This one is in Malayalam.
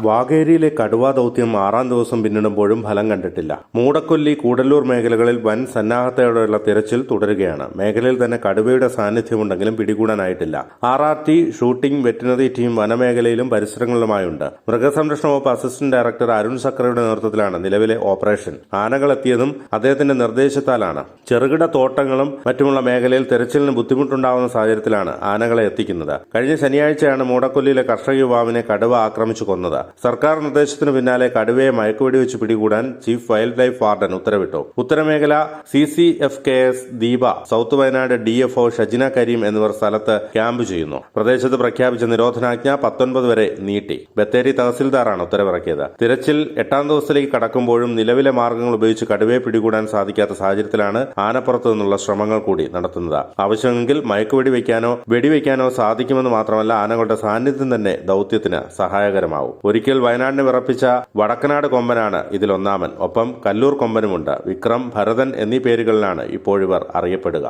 വാഗേരിയിലെ കടുവാ ദൗത്യം ആറാം ദിവസം പിന്നിടുമ്പോഴും ഫലം കണ്ടിട്ടില്ല. മൂടക്കൊല്ലി കൂടല്ലൂർ മേഖലകളിൽ വൻ സന്നാഹത്തോടെയുള്ള തിരച്ചിൽ തുടരുകയാണ്. മേഖലയിൽ തന്നെ കടുവയുടെ സാന്നിധ്യമുണ്ടെങ്കിലും പിടികൂടാനായിട്ടില്ല. R R T shooting veterinary team വനമേഖലയിലും പരിസരങ്ങളിലുമായുണ്ട്. മൃഗസംരക്ഷണ വകുപ്പ് അസിസ്റ്റന്റ് ഡയറക്ടർ അരുൺ സക്രയുടെ നേതൃത്വത്തിലാണ് നിലവിലെ ഓപ്പറേഷൻ. ആനകളെത്തിയതും അദ്ദേഹത്തിന്റെ നിർദ്ദേശത്താലാണ്. ചെറുകിട തോട്ടങ്ങളും മറ്റുമുള്ള മേഖലയിൽ തിരച്ചിലിന് ബുദ്ധിമുട്ടുണ്ടാകുന്ന സാഹചര്യത്തിലാണ് ആനകളെ എത്തിക്കുന്നത്. കഴിഞ്ഞ ശനിയാഴ്ചയാണ് മൂടക്കൊല്ലിയിലെ കർഷക യുവാവിനെ കടുവ ആക്രമിച്ചു കൊന്നത്. സർക്കാർ നിർദ്ദേശത്തിന് പിന്നാലെ കടുവയെ മയക്കുവെടി വെച്ച് പിടികൂടാൻ ചീഫ് വൈൽഡ് ലൈഫ് വാർഡൻ ഉത്തരവിട്ടു. ഉത്തരമേഖല C C F K S Deepa south Wayanad D F O Shajina Karim എന്നിവർ സ്ഥലത്ത് ക്യാമ്പ് ചെയ്യുന്നു. പ്രദേശത്ത് പ്രഖ്യാപിച്ച നിരോധനാജ്ഞ പത്തൊൻപത് വരെ നീട്ടി. ബത്തേരി തഹസിൽദാറാണ് ഉത്തരവിറക്കിയത്. തിരച്ചിൽ എട്ടാം ദിവസത്തിലേക്ക് കടക്കുമ്പോഴും നിലവിലെ മാർഗങ്ങൾ ഉപയോഗിച്ച് കടുവയെ പിടികൂടാൻ സാധിക്കാത്ത സാഹചര്യത്തിലാണ് ആനപ്പുറത്ത് നിന്നുള്ള ശ്രമങ്ങൾ കൂടി നടത്തുന്നത്. ആവശ്യമെങ്കിൽ മയക്കുവെടി വയ്ക്കാനോ വെടിവെക്കാനോ സാധിക്കുമെന്ന് മാത്രമല്ല ആനകളുടെ സാന്നിധ്യം തന്നെ ദൌത്യത്തിന് സഹായകരമാവും. ഒരിക്കൽ വയനാടിനെ വിറപ്പിച്ച വടക്കനാട് കൊമ്പനാണ് ഇതിലൊന്നാമൻ ഒപ്പം കല്ലൂർ കൊമ്പനുമുണ്ട്. വിക്രം ഭരതൻ എന്നീ പേരുകളിലാണ് ഇപ്പോഴിവർ അറിയപ്പെടുക.